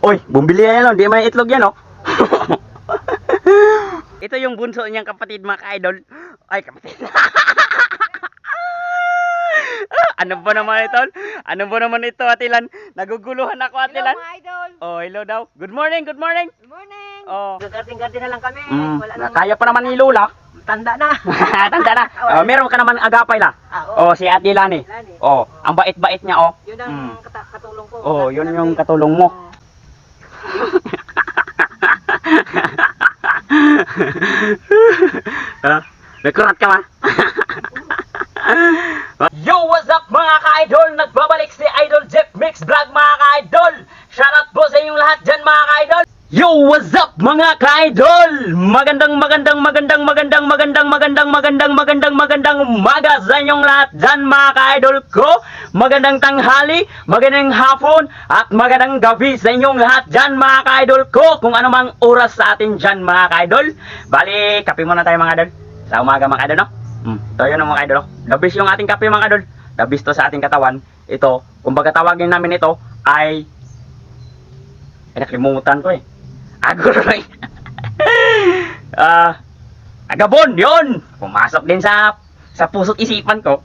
Oy, bumili yan, oh. Di may itlog yan, oh. Ito yung bunso niyang kapatid, mga ka-idol. Ay, kapatid. ano ba naman ito? Ano ba naman ito, Atilan? Naguguluhan ako, Hello Atilan. mga idol. Oh, hello daw. Good morning, good morning. Good morning. Oh. Gagarting-garting na lang kami. Mm, Wala nang kaya pa naman ni Lola. tanda na. Tanda na. Oh, meron ka naman agapay la. Ah, oo. Oh, si Ate Lani. Lani. Oh, ang bait-bait niya, oh. Yun ang Mm. katulong ko. Oh, yun yung eh. katulong mo. Ha? Nagkurat ka ma? Yo, what's up mga ka-idol? Nagbabalik si Idol Jeff Mix Vlog mga ka-idol! Shoutout po sa inyong lahat dyan mga ka-idol! Yo, what's up mga ka-idol? Magandang magandang magandang magandang magandang magandang magandang magandang magandang umaga sa inyong lahat dyan mga ka-idol ko! Magandang tanghali, magandang hapon, at magandang gabi sa inyong lahat dyan mga ka-idol ko! Kung ano mang oras sa atin dyan mga ka-idol. Bali, kape muna tayo mga idol. Sa umaga mga idol, no? Hmm, ito yun mga idol? The best yung ating kape mga idol. The best to sa ating katawan. Ito, kumbaga tawagin namin ito ay... Ay, nakalimutan ko eh. Aguroy. Ah, Gabon, yun! Pumasok din sa sa puso't isipan ko.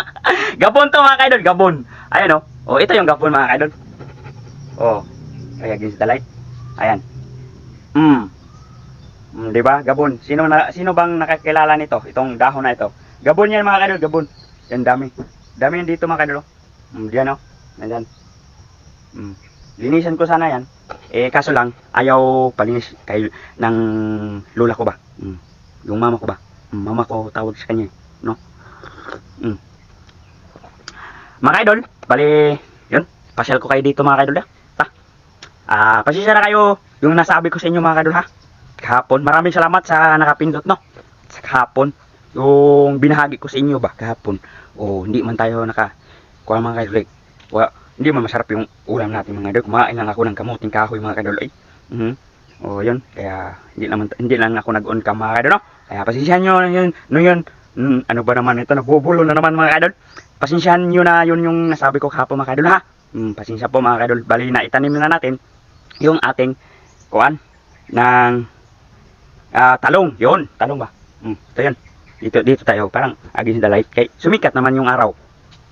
Gabon to mga idol, Gabon. Ayan oh. Oh, ito yung Gabon mga idol. Oh, kaya against the light. Ayan. Mm. Mm, 'di ba? Gabon. Sino na sino bang nakakilala nito? Itong dahon na ito. Gabon 'yan mga kadol, Gabon. Yan dami. Dami yan dito mga kadol. oh. Mm, diyan oh. Nandiyan. Mm. Linisan ko sana 'yan. Eh kaso lang ayaw palinis kay ng lola ko ba? Mm. Yung mama ko ba? Mm, mama ko tawag sa kanya, no? Mm. Mga idol, bali, yun, pasyal ko kayo dito mga idol, ha? Ta. Ah, pasensya na kayo yung nasabi ko sa inyo mga idol, ha? kahapon. Maraming salamat sa nakapindot, no? Sa kahapon. Yung binahagi ko sa inyo ba, kahapon. O, hindi man tayo naka, kuha mga kadol, eh. Wa, hindi man masarap yung ulam natin mga kadol. Kumain lang ako ng kamuting kahoy mga kadol, eh. Mhm. O, yun. Kaya, hindi naman, hindi lang ako nag-on cam mga kadol, no? Kaya, pasensyahan nyo na yun, no yun. Mm, ano ba naman ito, nabubulo na naman mga kadol. Pasensyahan nyo na yun yung nasabi ko kahapon mga kadol, ha? Mm, pasensya po mga kadol. Bali na itanim na natin yung ating kuan ng Ah, talong, yon, talong ba? Hmm, ito yan. Dito, dito tayo, parang against the light. Kay, sumikat naman yung araw,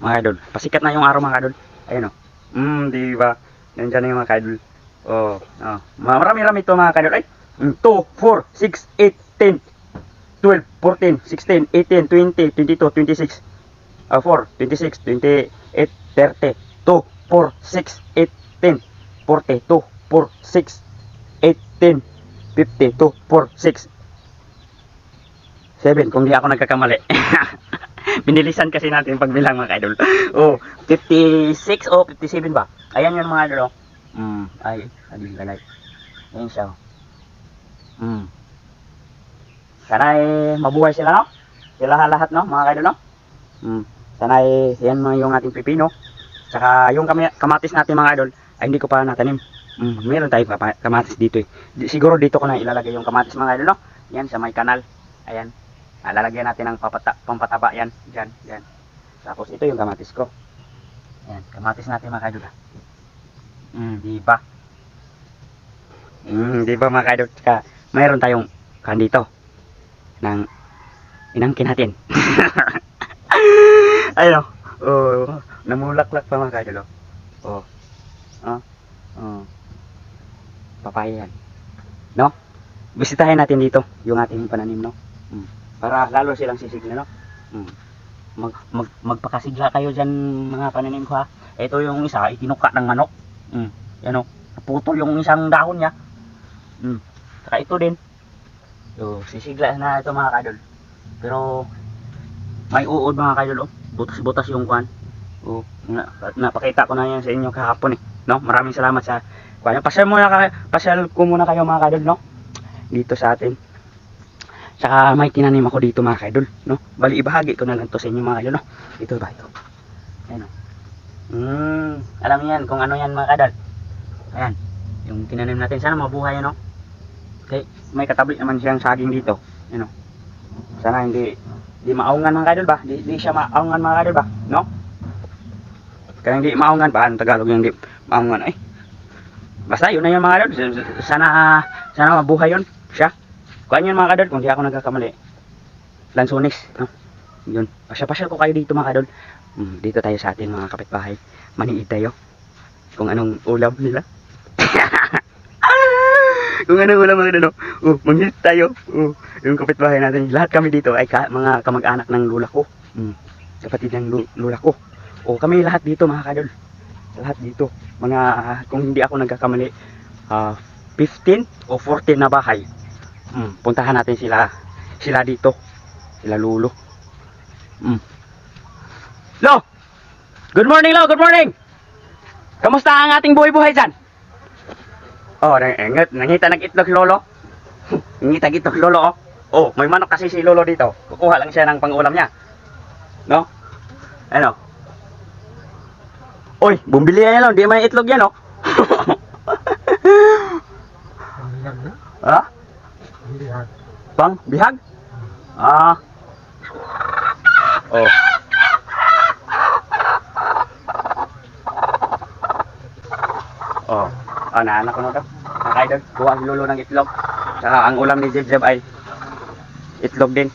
mga idol. Pasikat na yung araw, mga idol. Ayun o. Hmm, di ba? Nandiyan na yung mga idol. Oh, oh. Marami-rami ito, mga idol. Ay, mm, 2, 4, 6, 8, 10, 12, 14, 16, 18, 20, 22, 26, ah, 4, 26, 28, 30, 2, 4, 6, 8, 10, 40, 2, 4, 6, 8, 10, 50, 2, 4, 6, 7 kung di ako nagkakamali. Binilisan kasi natin pagbilang mga idol. Oh, 56 o oh, 57 ba? Ayan yun mga idol. oh. Mm, ay, ay, lalay. Ayan siya. oh. Mm. Sana ay mabuhay sila, no? Sila lahat, no? Mga idol, no? Mm. Sana ay, yan mga yung ating pipino. Tsaka yung kami, kamatis natin mga idol, ay hindi ko pa natanim. Mm, meron tayong kamatis dito eh. Siguro dito ko na ilalagay yung kamatis mga idol, no? Yan, sa may kanal. Ayan. Ah, lalagyan natin ng pampataba yan. Diyan, diyan. Tapos ito yung kamatis ko. Ayan, kamatis natin mga idol. ah. Mm, di ba? Mm, di ba mga idol? Tsaka, mayroon tayong kan dito ng inangkin natin. Ayun, oh, namulaklak pa mga idol. Oh. Oh. Oh. Papaya yan. No? Bisitahin natin dito yung ating pananim, no? Mm. Para lalo silang sisigla, no? Mm. Mag, mag, magpakasigla kayo dyan mga pananim ko, ha? Ito yung isa, itinuka ng manok. Mm. Yan, o. Naputol yung isang dahon niya. Mm. Saka ito din. So, sisigla na ito mga kadol. Pero, may uod mga kadol, oh. Butas-butas yung kwan. Oh, na, napakita ko na yan sa inyo kahapon eh. No? Maraming salamat sa kwan. Pasyal muna kayo, pasyal ko muna kayo mga kadol, no? Dito sa atin. Saka may tinanim ako dito mga kadol, no? Bali ibahagi ko na lang to sa inyo mga kadol, no? Ito ba ito? Ayan oh. Hmm, alam niyo yan kung ano yan mga kadol. Ayan, yung tinanim natin sana mabuhay no. Okay, may katabi naman siyang saging dito. Ayan oh. Sana hindi di maungan mga kadol ba? Di, di siya maungan mga kadol ba? No? Kaya hindi maungan ba? Ang Tagalog yung hindi maungan. Ay. Basta yun na yun mga kadol. Sana, sana mabuhay yun. Siya. Kuhaan yun mga kadol kung di ako nagkakamali. Lansones. No? Yun. Pasya-pasya ko kayo dito mga kadol. Mm, dito tayo sa ating mga kapitbahay. Maniid tayo. Kung anong ulam nila. kung anong ulam mga kadol. Oh, manghit tayo. Oh, yung kapitbahay natin. Lahat kami dito ay ka, mga kamag-anak ng lula ko. Mm, kapatid ng lu- lula ko. Oh, kami lahat dito mga kadol. Lahat dito. Mga, kung hindi ako nagkakamali, ah 15 o 14 na bahay. Mm, puntahan natin sila sila dito. Sila lulo. Mm. Lo! Good morning, Lo! Good morning! Kamusta ang ating buhay-buhay dyan? Oh, nangingat, nangita nag-itlog Lolo. nangita itlog si Lolo, oh. Oh, may manok kasi si Lolo dito. Kukuha lang siya ng pang-ulam niya. No? Ano? Oy, bumili yan lang. Di may itlog yan, oh. ha? Pang bihag? Ah. Oh. Oh. Oh, naanak ko na to. Nakaidol. Kuha si Lolo ng itlog. Saka ang ulam ni Jeb ay itlog din.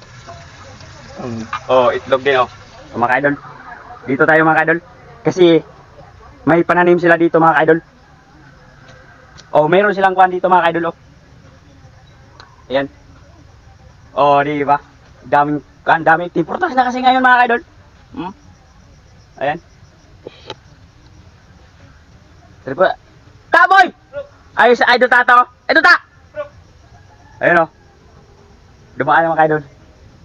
Mm. Oh, itlog din oh. So, mga kaidol. Dito tayo mga kaidol. Kasi may pananim sila dito mga kaidol. Oh, meron silang kwan dito mga kaidol oh. Ayan. Oh, di ba? Daming kan daming timportas na kasi ngayon mga kaidol. Hmm? Ayan. Tripo. Taboy! Ayos sa idol tato. Ito ta. Ayun oh. Dumaan mga kaidol.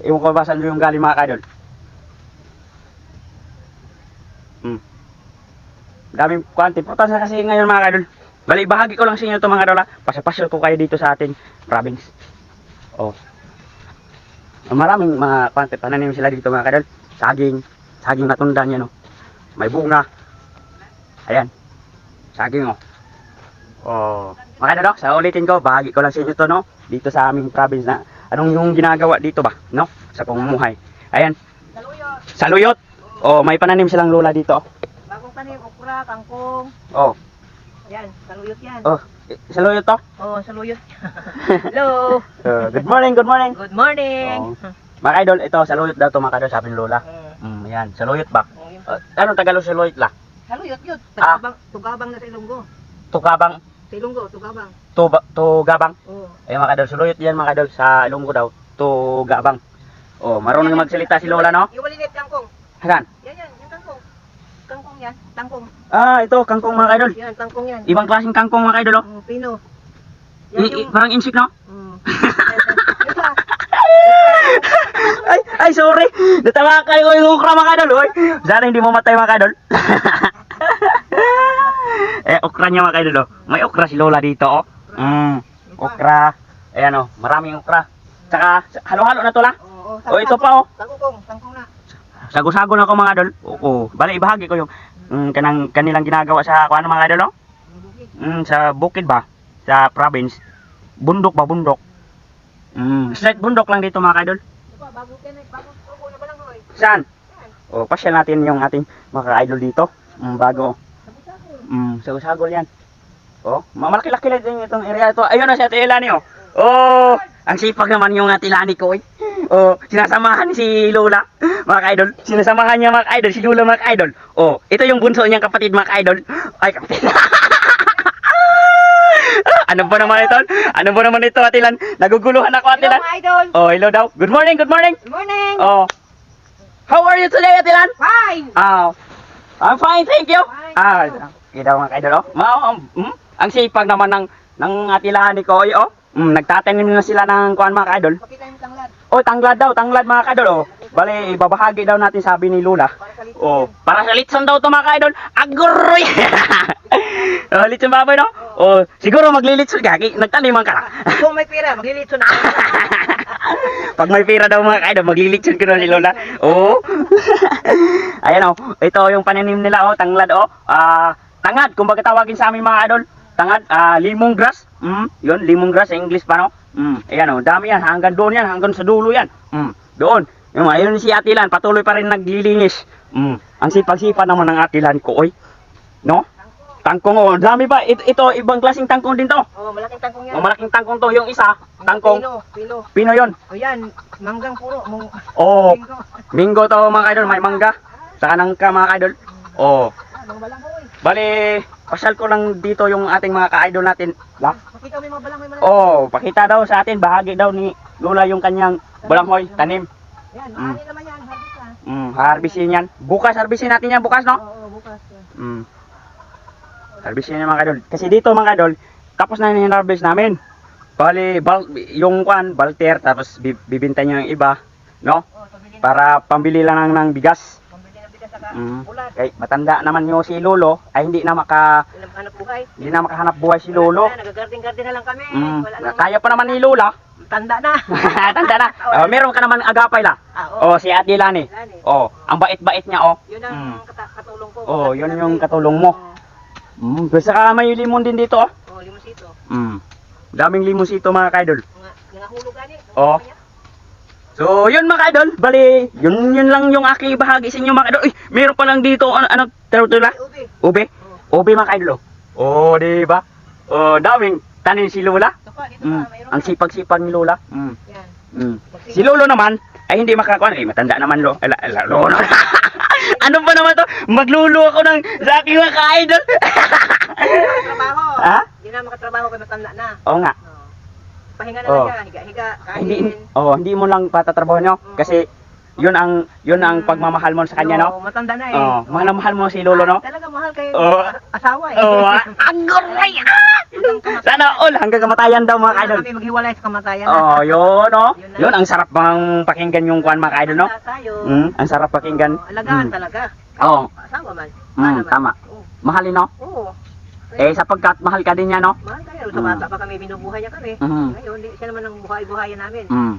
Iwan ko ba saan yung galing mga kaidol. Hmm. Daming kwanti. Putas na kasi ngayon mga kaidol. Bali, bahagi ko lang sa inyo ito mga kaidol. ha. Pasapasyal ko kayo dito sa ating province. Oh. Maraming mga kwanti. Pananim sila dito mga kaidol. Saging. Saging na tunda niya no. May bunga. Ayan. Saging oh. Oh. Mga kaidol, oh, sa ulitin ko, bahagi ko lang sa inyo to no. Dito sa aming province na anong yung ginagawa dito ba? No? Sa pamumuhay. Ayan. Saluyot. Saluyot. Oh, may pananim silang lola dito. Bagong tanim, okra, kangkong. Oh. Yan, saluyot yan. Oh, saluyot to. Oh, saluyot. Hello. Uh, good morning, good morning. Good morning. Oh. Mga idol, ito saluyot daw to mga idol, sabi ni lola. Mm. Mm, yan, saluyot ba? Oh, yun. Uh, anong Tagalog saluyot la? Saluyot yun. Ah. Tugabang, tugabang na sa Ilonggo. Tukabang, Sa Ilonggo, tugabang. tuba, tugabang. Oh. Ayun mga idol, saluyot yan mga idol sa Ilonggo daw. Tugabang. Oh, marunong magsalita si lola no? Yung malinit kangkong. Hasan? Yan yan, yung kangkong. Kangkong yan, tangkong. Ah, ito, kangkong mga idol. Yan, tangkong yan. Ibang klaseng kangkong mga idol oh. Mm, pino. Yan i- yung... parang insik no? Mm. Ay, ay, sorry. Natawa kayo yung okra mga idol. Oy. Sana hindi mo matay mga idol. eh, okra niya mga idol. Oh. May okra si Lola dito. Oh. Mm, okra. Ayan oh, maraming okra. Tsaka, halo-halo na to la. Oo, Oh, ito pa, oh. Tangkong, tangkong na. Sago-sago na ko mga idol. Oo. Bali, ibahagi ko yung mm, kanang, kanilang ginagawa sa kung ano mga idol. Oh. Mm, sa bukid ba? Sa province. Bundok ba? Bundok. Mm, straight bundok lang dito mga idol. Saan? O, pasyal natin yung ating mga idol dito. Mm, bago. Mm, sagol-sagol yan. Oh, mamalaki-laki lang din itong area ito. Ayun na si Ate Elani, oh. Oh, ang sipag naman yung Ate Elani ko, eh. Oh, sinasamahan si Lola, mga idol. Sinasamahan niya mga idol, si Lola mga idol. Oh, ito yung bunso niyang kapatid mga idol. Ay, kapatid. ano ba naman ito? Ano ba naman ito, Ate Lan? Naguguluhan ako, Ate Hello idol. Oh, hello daw. Good morning, good morning. Good morning. Oh. How are you today, Ate Lan? Fine. Ah, I'm fine, thank you. Fine, Ah, kita mga kaidol, oh. Ma, um, mm, ang sipag naman ng ng atilahan ni Koy, oh. Mm, nagtatanim na sila ng kuan mga kaidol. Pakita yung tanglad. Oh, tanglad daw, tanglad mga kaidol, oh. Bale, ibabahagi daw natin sabi ni sa litson. Oh, para sa litson daw to mga kaidol. Agoy! oh, litson baboy, no? Oh, siguro maglilitson ka, ki- nagtaniman ka lang. Kung may pera, maglilitso na. Pag may pera daw mga kaidol, maglilitson ko na si Lola. Oo. Ayan oh, ito yung pananim nila oh, tanglad oh. Ah, tangad, kumbaga tawagin sa amin mga idol. Tangad, ah, limong grass. Mm, yun, limong grass sa English pa no. Mm, ayan oh, dami yan, hanggang doon yan, hanggang sa dulo yan. Mm, doon. Yung ayun si Atilan, patuloy pa rin naglilinis. Mm, ang sipag-sipa naman ng Atilan ko, oy. No? tangkong oh. Dami ba? Ito, ito ibang klaseng tangkong din to. Oh, malaking tangkong yan. Oh, malaking tangkong to. Yung isa, tangkong. Pilo, pilo. Pino yon. O yan, manggang puro. Mung, Oh, Bingo. bingo to mga idol. May mangga. Saka nangka mga idol. Oh, Ah. Bali, pasyal ko lang dito yung ating mga ka-idol natin. La? Pakita mo yung mga balanghoy malaki. Oh, pakita daw sa atin. Bahagi daw ni Lola yung kanyang balanghoy, tanim. Yan, Mm. maaari naman yan. Harvest na. Mm, harvestin yan. Bukas, harvestin natin yan bukas, no? Oo, oo, bukas. Mm. Harvestin yan mga kadol. Kasi dito mga kadol, tapos na yung harvest namin. Bali, bal, yung kwan, balter, tapos bi- bibinta nyo yung iba, no? Para pambili lang ng, ng bigas. Pambili ng bigas saka Mm. Kay matanda naman yung si Lolo, ay hindi na maka Ilang hanap buhay. hindi na makahanap buhay si Lolo. Na, Nagagarding-garding na lang kami. Mm. Wala nang, Kaya pa naman ni Lola. Tanda na. Tanda na. Oh, meron ka naman agapay la. Ah, oo. Oh, si Ate Lani. Lani. Oh, ang bait-bait niya oh. Yun ang Mm. katulong ko. Oh, yun yung katulong mo. Mm, saka may limon din dito oh. Oh, limosito. Mm. Daming limosito mga kaidol. Mga, mga hulog gani. Oo. So, yun mga kaidol. Bali, yun yun lang yung aking bahagi sa inyo mga kaidol. Uy, meron pa lang dito ano ano na? Ubi. Ube. Oh. Ube mga kaidol. Oh, oh di ba? Oh, daming tanin si Lola. Mm. Ang pa. sipag-sipag ni Lola. Mm. Yan. Mm. Si Lolo naman ay hindi makakuan. Eh, matanda naman lo. Ala, ala, Lolo. ano ba naman to? Maglulo ako ng sa aking mga ka-idol. Trabaho. Ha? Hindi na makatrabaho kay matanda na. Oo nga. Oh. Pahinga na Oh. lang siya. Higa-higa. Kain. Hindi oh, hindi mo lang patatrabaho nyo kasi yun ang yun ang pagmamahal mo sa kanya no. Oo, matanda na eh. Oh, mahal na mahal mo si Lolo no. Talaga mahal kay Oo. asawa eh. Oh, agoray. Sana all hanggang kamatayan daw mga Kaya idol. kami maghiwalay sa kamatayan. Oh, yun oh. Yun. Yun ang sarap bang pakinggan yung kuan mga idol no. Mm, ang sarap pakinggan. Oh, alagaan Mm. talaga. Oo. Asawa man. Mm, tama. Oo. Mahalin no. Oo. Eh sapagkat mahal ka din niya no. Mahal kayo. Sa Mm. bata pa kami binubuhay niya kami. Mm. Ngayon, di, siya naman ang buhay-buhayan namin. Mm.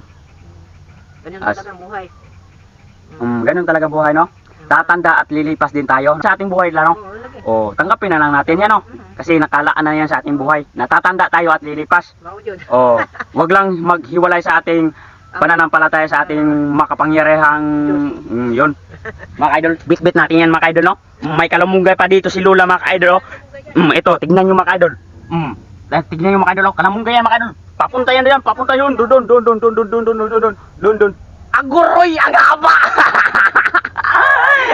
Ganyan As- talaga ang buhay. Mm, ganun talaga buhay no. Tatanda at lilipas din tayo sa ating buhay lang no. Oo, lagi. Oh, tanggapin na lang natin yan no. Kasi nakalaan na yan sa ating buhay. Natatanda tayo at lilipas. Maudyon. Oh, wag lang maghiwalay sa ating pananampalataya sa ating makapangyarihang mm, yun. Mga idol, bit-bit natin yan mga idol no. Mm, May kalamunggay pa dito si Lula mga idol oh. Mm, ito, tignan nyo mga idol. Mm. Tignan nyo mga idol oh. Kalamunggay yan mga idol. Papunta yan diyan, papunta yun. Doon, doon, doon, doon, doon, doon, doon, doon, doon, doon, doon. Aguroy, ang haba!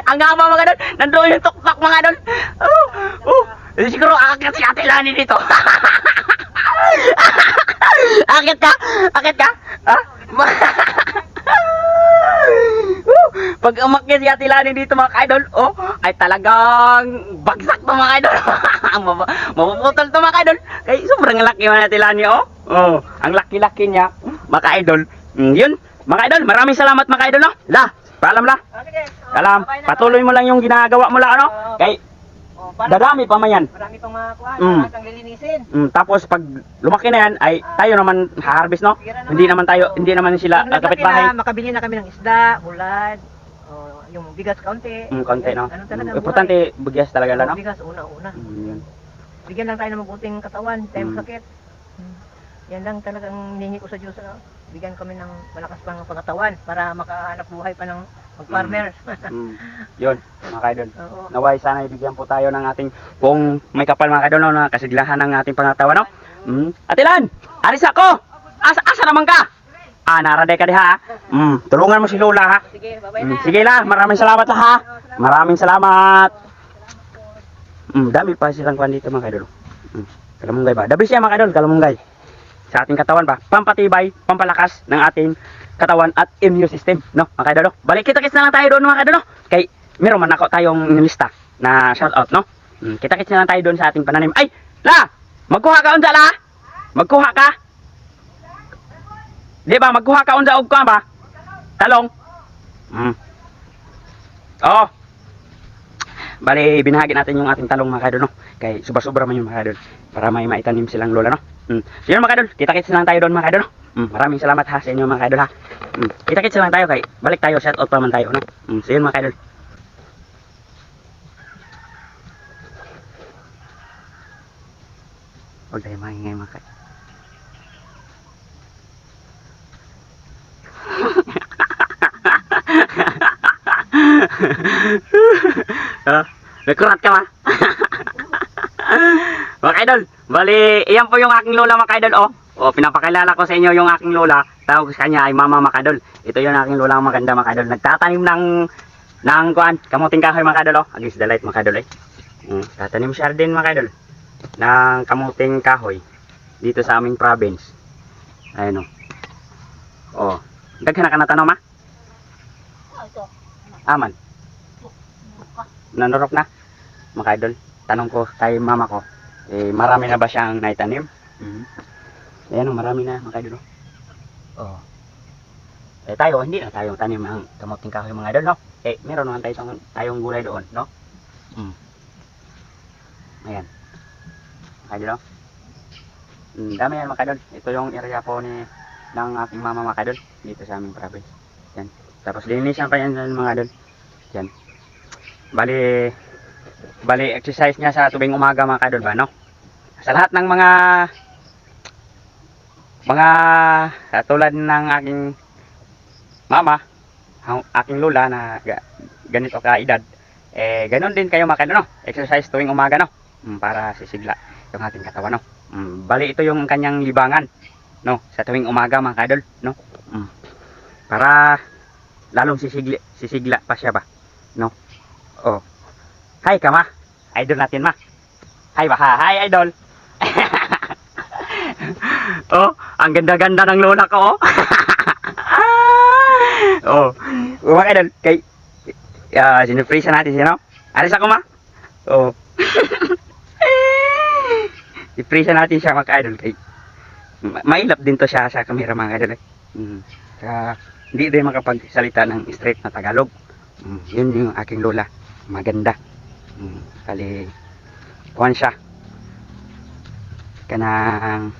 ang haba mga idol. Nandoon yung tuktok mga idol. Oh, oh. Eh, Siguro akit si Ate Lani dito. akit ka? Akit ka? Ha? Woo! Pag umakyat si Ate Lani dito mga idol, oh, ay talagang bagsak to mga idol. Mapuputol to mga idol. Kay sobrang laki man Ate Lani, oh. Oh, ang laki-laki niya, mga idol. Mm, yun, mga idol, maraming salamat mga idol, no? La, paalam la. Alam, patuloy mo lang yung ginagawa mo lang, ano? Kay, Oh, para- dadami pa man yan. Marami pang mga kuha. Mm. Lahat ang lilinisin. Mm, tapos pag lumaki na yan, ay tayo naman harvest, no? Hindi naman tayo, hindi naman sila Pag uh, naglaki kapitbahay. na, makabili na kami ng isda, bulad, oh, yung bigas kaunti. Mm, konti, no? Ano talaga, Mm, Importante, bugyas talaga lang, no? Bigas, una-una. Mm, yun. Bigyan lang tayo ng mabuting katawan, tayo Mm. sakit. Mm. Yan lang talagang hiningi ko sa Diyos. Ano? Bigyan kami ng malakas pang pangatawan para makahanap buhay pa ng mag-farmer. Mm, yun, mga kaidol. Oo. Naway sana ibigyan po tayo ng ating kung may kapal mga kaidol, no, na kasiglahan ng ating pangatawan, no? Mm. Atilan, aris ako! Asa, asa naman ka? Ah, naraday ka di ha? Mm, tulungan mo si Lola ha? Sige, babay Mm, na. sige la, maraming salamat la ha? Maraming salamat. Mm, dami pa silang kwan dito mga kaidol. Mm, kalamunggay ba? Dabi siya mga kaidol, kalamunggay. Sa ating katawan ba? Pampatibay, pampalakas ng ating katawan at immune system, no? Mga kaidol, no? Balik kita-kits na lang tayo doon mga kaidol, no? Kay meron man ako tayong nilista na shout out, no? Mm, kita-kits na lang tayo doon sa ating pananim. Ay, la! Magkuha ka unsa la? Magkuha ka? Di ba, magkuha ka unsa og kuha ba? Talong. Mm. Oh. Bali, binahagi natin yung ating talong mga kadol, no? Kay sobra-sobra man yung mga kadol. Para may maitanim silang lola, no? Mm. So yun mga kadol, kita-kits lang tayo doon mga kadol, no? Mm. Maraming salamat ha sa inyo mga kadol, ha? Mm. Kita-kits lang tayo kay balik tayo, shout out pa man tayo, no? Mm. So yun mga kadol. Huwag tayo maingay mga kadol. ha? Nagkurat ka ba? Mga idol, bali, iyan po yung aking lola mga idol, oh. O, pinapakilala ko sa inyo yung aking lola. Tawag sa kanya ay Mama Makadol. Ito yung aking lola maganda mga idol. Nagtatanim ng, ng kuan, kamuting kahoy mga idol, oh. Against the light mga idol, eh. Mm, tatanim siya din mga idol ng kamuting kahoy dito sa aming province. Ayun, oh. Oh, daghan ka na tanong, ma? Ito. Aman. Nanurok na. Mga idol, tanong ko kay mama ko, eh, marami na ba siyang naitanim? Mhm. Ayan, oh, marami na mga idol. Oh. Eh tayo, hindi na tayo tanim ng kamuting kahoy mga idol, no? Eh, meron naman tayo tayong, tayong gulay doon, no? Mm. Ayan. Mga idol, no? Mm, dami yan mga idol. Ito yung area po ni ng aking mama mga idol dito sa aming province. Yan. Tapos linisan pa yan mga idol. Yan. Bali, bali exercise niya sa tubing umaga mga kadol ba, no? Sa lahat ng mga mga katulad ng aking mama, ang aking lola na ga- ganito ka edad, eh ganun din kayo mga kadol, no? Exercise tuwing umaga, no? Mm, para sisigla yung ating katawan, no? Mm, bali ito yung kanyang libangan, no? Sa tuwing umaga mga kadol, no? Mm. Para lalong sisigla, sisigla pa siya ba? No? Oh. Hi ka ma. Idol natin ma. Hi ba? Hi idol. oh, ang ganda-ganda ng lola ko oh. oh. Mga idol, kay uh, sinurpresa natin siya, no? Alis ako ma. Oh. Ipresa natin siya mga idol kay ma- mailap din to siya sa camera mga idol. Eh. Mm. Kaya hindi din makapagsalita ng straight na Tagalog. Mm, yun yung aking lola. Maganda. Mm, kali, kuhan siya. Kanang,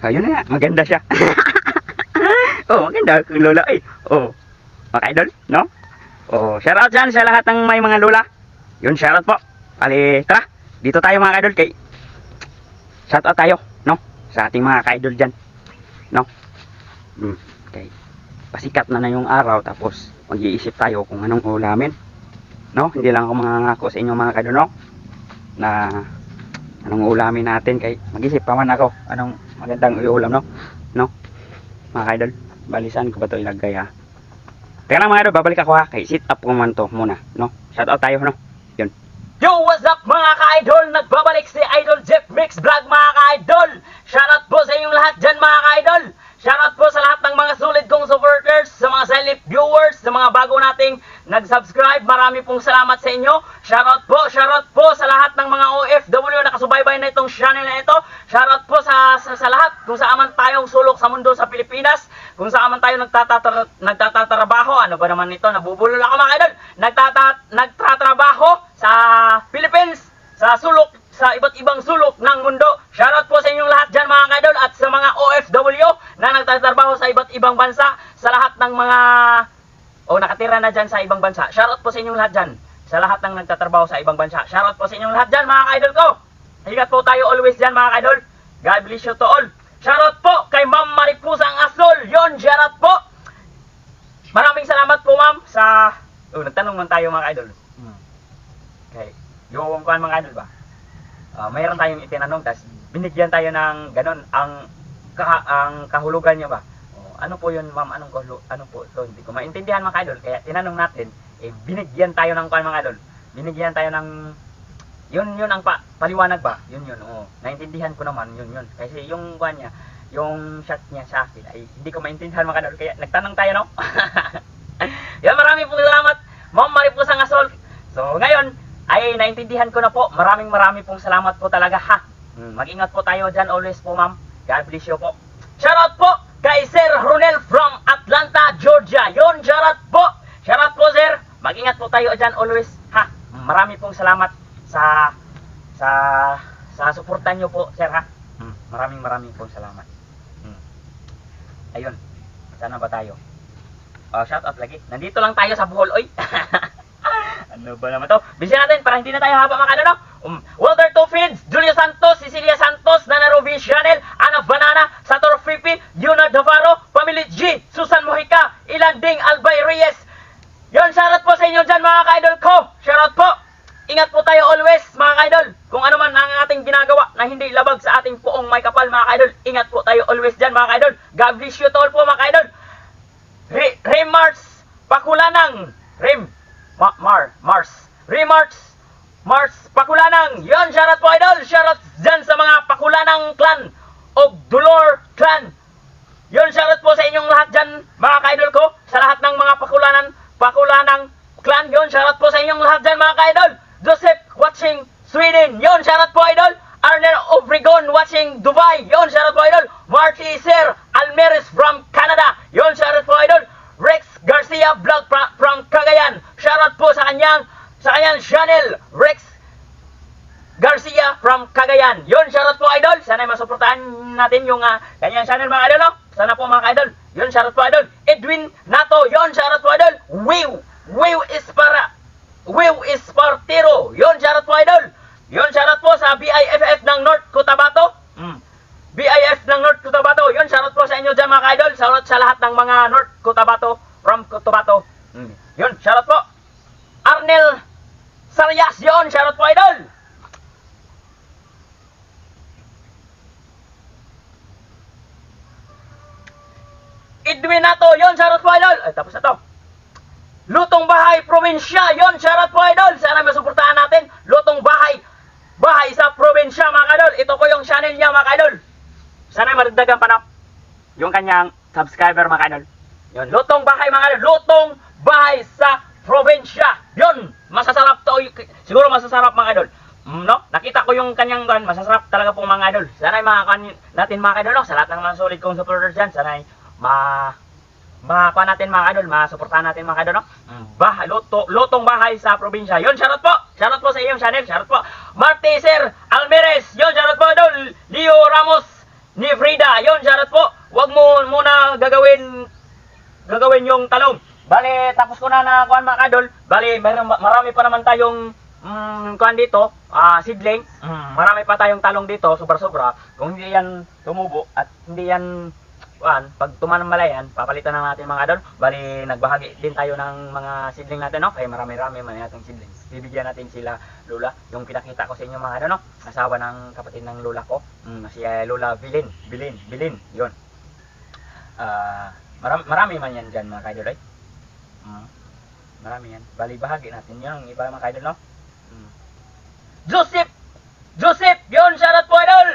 ayun na nga, maganda siya. oh, maganda aking lola. Ay, oh, mga idol, no? Oh, shoutout dyan sa lahat ng may mga lola. Yun, shoutout po. Kali, tara, dito tayo mga idol kay shoutout tayo, no? Sa ating mga ka-idol dyan. No? Mm, okay. Pasikat na na yung araw tapos mag-iisip tayo kung anong ulamin. No? Hindi lang ako mangangako sa inyo mga kadol, no? Na anong ulamin natin kay mag-isip pa man ako anong magandang iulam, no? No? Mga kadol, balisan ko ba to ilagay ha? Teka lang mga idol, babalik ako ha. Kay sit up ko man to muna, no? Shout out tayo, no? Yun. Yo, what's up mga ka-idol? Nagbabalik si Idol Jeff Mix Vlog mga ka-idol. Shoutout po sa inyong lahat dyan mga ka-idol. Shoutout po sa lahat ng mga sulit kong supporters, sa mga silent viewers, sa mga bago nating nag-subscribe. Marami pong salamat sa inyo. Shoutout po, shoutout po sa lahat ng mga OFW na kasubaybay na itong channel na ito. Shoutout po sa, sa, sa lahat kung saan man tayong sulok sa mundo sa Pilipinas. Kung saan man tayo nagtatatar nagtatatrabaho. Ano ba naman ito? Nabubulol ako mga idol. Nagtata nagtatrabaho sa Philippines, sa sulok sa iba't ibang sulok ng mundo. Shoutout po sa inyong lahat dyan mga kadol at sa mga OFW na nagtatrabaho sa iba't ibang bansa, sa lahat ng mga o nakatira na dyan sa ibang bansa. Shoutout po sa inyong lahat dyan. Sa lahat ng nagtatrabaho sa ibang bansa. Shoutout po sa inyong lahat dyan mga idol ko. Ingat po tayo always dyan mga idol. God bless you to all. Shoutout po kay Ma'am Maripusang Asol. Yon, shoutout po. Maraming salamat po ma'am sa... Oh, nagtanong man tayo mga idol. Hmm. Okay. Yung kuhan mga idol ba? Ah, mayroon tayong itinanong, tapos binigyan tayo ng ganun, ang, kaha, ang kahulugan niyo ba? Oh, ano po yun, ma'am? Anong kahulu, ano po ito? Hindi ko maintindihan mga idol. Kaya tinanong natin, eh, binigyan tayo ng kuhan mga idol. Binigyan tayo ng, yun yun ang pa, paliwanag ba? Yun yun, oo. Naintindihan ko naman, yun yun. Kasi yung kuhan niya, yung shot niya sa akin ay hindi ko maintindihan mga idol. Kaya nagtanong tayo, no? yan, marami pong salamat, ma'am Maripusang Asol. So, ngayon, ay naintindihan ko na po. Maraming marami pong salamat po talaga ha. Hmm, Mag-ingat po tayo dyan always po ma'am. God bless you po. Shoutout po kay Sir Ronel from Atlanta, Georgia. Yon, shoutout po. Shoutout po sir. Mag-ingat po tayo dyan always ha. Marami pong salamat sa sa sa suportan nyo po sir ha. Hmm, Maraming maraming pong salamat. Hmm. Ayun. Sana ba tayo? Oh, shoutout lagi. Nandito lang tayo sa Bohol, oy. Ano ba naman to? Bisa natin para hindi na tayo haba mga ano no? Um, Walter Tufids, Julio Santos, Cecilia Santos, Nana Ruby Chanel, Ana Banana, Sator Fipi, Yuna Davaro, Pamili G, Susan Mojica, Ilanding Albay Reyes. Yon, shoutout po sa inyo dyan mga ka-idol ko. Shoutout po. Ingat po tayo always mga ka-idol. Kung ano man ang ating poong may kapal mga kaidol. Ingat po tayo always dyan mga kaidol. God bless you to all po mga kaidol. Re Remars Pakulanang. Rem Ma Mar Mars. Remars Mars Pakulanang. Yon, shoutout po idol. Shoutout dyan sa mga Pakulanang clan o Dolor clan. Yon, shoutout po sa inyong lahat dyan, mga kaidol ko. Sa lahat ng mga pakulanan, pakulanang clan. Yon, shoutout po sa inyong lahat dyan, mga kaidol. Joseph watching Sweden. Yon, shoutout po, idol. Arner Obregon watching Dubai. Yon, shoutout po, idol. Marty Sir Almeres from Canada. Yon, shoutout po, idol. Rex Garcia Vlog fra- from Cagayan. Shoutout po sa kanyang sa kanyang channel, Rex Garcia Cagayan. Yun, shoutout po idol. Sana masuportahan natin yung uh, kanyang channel mga idol. No? Sana po mga idol. Yun, shoutout po idol. Edwin Nato. Yun, shoutout po idol. Wiw. Wiw is para. Wiw is partiro. Yun, shoutout po idol. Yun, shoutout po sa BIFF ng North Cotabato. Mm. BIF ng North Cotabato. Yun, shoutout po sa inyo dyan mga idol. Shoutout sa lahat ng mga North Cotabato from Cotabato. Mm. Yun, shoutout po. Arnel Sarias. Yun, shoutout po idol. Edwin Nato, yon shoutout po idol. Ay, tapos na to. Lutong Bahay Probinsya, yon shoutout po idol. Sana masuportahan natin. Lutong Bahay, Bahay sa Probinsya mga kadol. Ito po yung channel niya mga kadol. Sana maragdagan pa na yung kanyang subscriber mga kadol. Yon, Lutong Bahay mga kadol. Lutong Bahay sa Probinsya. Yon, masasarap to. Siguro masasarap mga kadol. Mm, no? Nakita ko yung kanyang kan, masasarap talaga pong mga idol. Sana ay makakan natin mga idol, no? sa lahat ng mga solid kong supporters dyan, sana ay ma makakuha natin mga idol, masuportahan natin mga idol, no? Mm, bah, luto, lutong bahay sa probinsya. Yon, shoutout po. Shoutout po sa iyong channel. Shoutout po. Marty Sir Almeres. Yon, shoutout po idol. Leo Ramos ni Frida. Yon, shoutout po. Huwag mo muna gagawin gagawin yung talong. Bali, tapos ko na na kuan mga idol. Bali, mayroon marami pa naman tayong mm, kuan dito, ah, seedling. Mm, marami pa tayong talong dito, sobra-sobra. Kung hindi yan tumubo at hindi yan kuan, pag tumanang malayan, papalitan na natin mga idol. Bali, nagbahagi din tayo ng mga seedling natin, no? Kaya marami-rami man natin seedling. Bibigyan natin sila Lola, yung pinakita ko sa inyo mga idol, no? Asawa ng kapatid ng Lola ko. Mm, si eh, Lola Bilin, Bilin, Bilin, yon. Ah, marami, marami man yan dyan mga idol, right? Mm. Marami yan. Bali, bahagi natin yun. Iba mga idol, no? Mm. Joseph! Joseph! Yun, shoutout po, idol!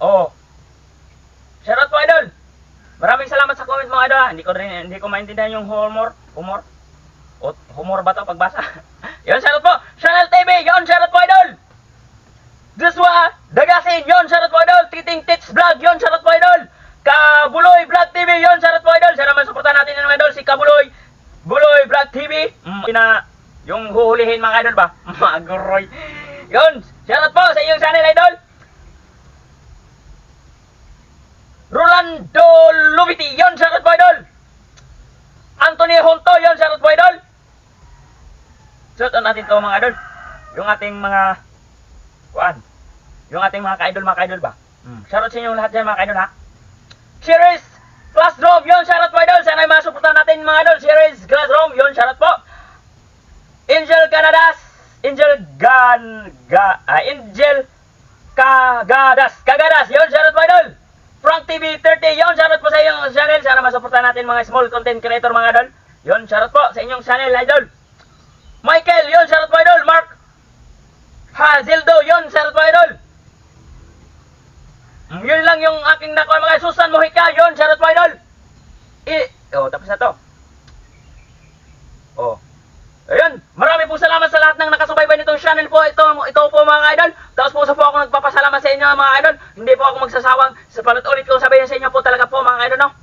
Oh. Shoutout po, idol! Maraming salamat sa Hindi ko rin, hindi ko maintindihan yung humor. Humor? O, humor ba to pagbasa? yun, shoutout po! Channel TV! Yun, shoutout po, idol! Joshua Dagasin! Yun, shoutout po, idol! Titing Tits Vlog! Yun, shoutout po, idol! Kabuloy Vlog TV! Yun, shoutout po, idol! Sana man supportan natin yung idol, si Kabuloy Buloy Vlog TV! Mm, na, yung huhulihin mga idol ba? Maguroy! Yun! Shoutout po sa iyong channel, idol! Rolando Luviti! Yun, shoutout po, idol! Anthony Honto! Yun, shoutout po, idol! Shoutout natin to mga idol. Yung ating mga kuan. Yung ating mga ka-idol, mga ka-idol ba? Mm. Shoutout sa inyong lahat dyan, mga ka-idol, ha? Cheers! Classroom! Yun, shoutout po, idol! Sana masuportahan natin, mga idol. Cheers! Classroom! Yun, shoutout po! Angel Canadas! Angel Gan... Ga... Ah, Angel Kagadas! Kagadas! Yun, shoutout po, idol! TV 30! Yun, shoutout po sa inyong channel. Sana masuportahan natin mga small content creator, mga idol. Yun, shoutout po sa inyong channel, idol. Michael! Yun, shoutout po, idol! Mark! Hazildo! Yun, shoutout po, idol! Mm, Yun lang yung aking nakuha mga Susan Mojica. Yun, shoutout po idol. I oh, tapos na to. Oh. Ayun, marami po salamat sa lahat ng nakasubaybay nitong channel po. Ito, ito po mga idol. Tapos po sa po ako nagpapasalamat sa inyo mga idol. Hindi po ako magsasawang sa panulit ko sabihin sa inyo po talaga po mga idol no.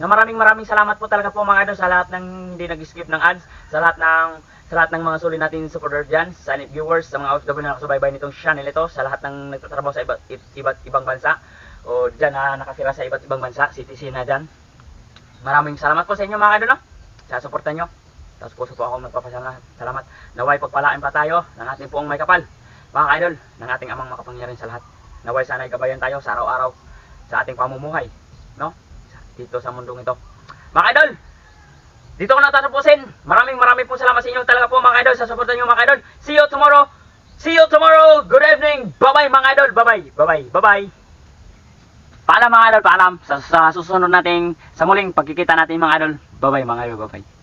Na maraming maraming salamat po talaga po mga idol sa lahat ng hindi nag-skip ng ads, sa lahat ng sa lahat ng mga sulit natin supporter dyan, sa viewers, sa mga OFW na nakasubaybay nitong channel ito, sa lahat ng nagtatrabaho sa iba't, iba't ibang bansa, o dyan na nakatira sa iba't ibang bansa, citizen na dyan. Maraming salamat po sa inyo mga idol, no? Sa suporta nyo. Tapos puso po ako magpapasalamat. Salamat. Naway pagpalain pa tayo ng ating poong may kapal. Mga idol, ng ating amang makapangyarihan sa lahat. Naway sana'y gabayan tayo sa araw-araw sa ating pamumuhay. No? Dito sa mundong ito. Mga idol, dito ko natatapusin. Maraming maraming po salamat sa inyo talaga po mga idol sa suporta nyo mga idol. See you tomorrow See you tomorrow. Good evening. Bye-bye mga idol. Bye-bye. Bye-bye. Bye-bye. Paalam mga idol. Paalam. Sa, sa susunod nating, sa muling pagkikita natin mga idol. Bye-bye mga idol. Bye-bye.